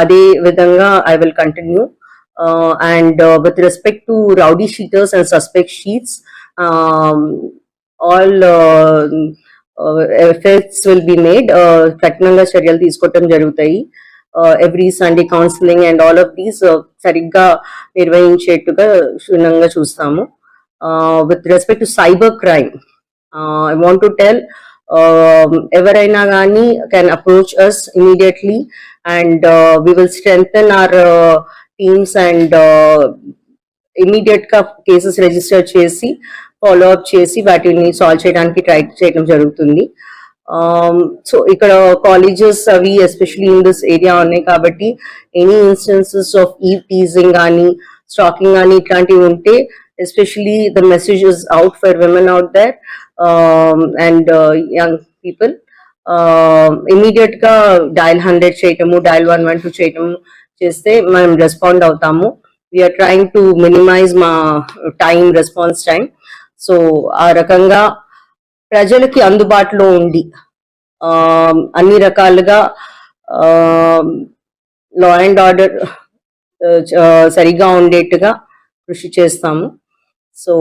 అదే విధంగా I will continue and with respect to rowdy sheeters and suspect sheets all effects will be made కఠినంగా చర్యలు తీసుకోవటం జరుగుతాయి. Every Sunday counselling and all of these సరిగ్గా నిర్వహించేట్టుగా క్షుణ్ణంగా చూస్తాము. With respect to cyber crime I want to tell Um, ఎవరైనా కానీ can approach us immediately and we will strengthen our teams and ఇమీడియట్గా కేసెస్ రిజిస్టర్ చేసి ఫాలో అప్ చేసి వాటిని సాల్వ్ చేయడానికి ట్రై చేయడం జరుగుతుంది. Um, సో ఇక్కడ కాలేజెస్ అవి ఎస్పెషలీ ఇన్ దిస్ ఏరియా ఉన్నాయి కాబట్టి any instances of eve teasing కానీ స్టాకింగ్ కానీ ఇట్లాంటివి ఉంటే especially the message is out for women out there and young people ఇమీడియట్గా డయల్ హండ్రెడ్ చేయటము డయల్ వన్ వన్ టూ చేయటము చేస్తే మనం రెస్పాండ్ అవుతాము. వీఆర్ ట్రయింగ్ టు మినిమైజ్ మా టైం రెస్పాన్స్ టైం సో ఆ రకంగా ప్రజలకి అందుబాటులో ఉండి um, అన్ని రకాలుగా లా అండ్ ఆర్డర్ సరిగా ఉండేట్టుగా కృషి చేస్తాము. సో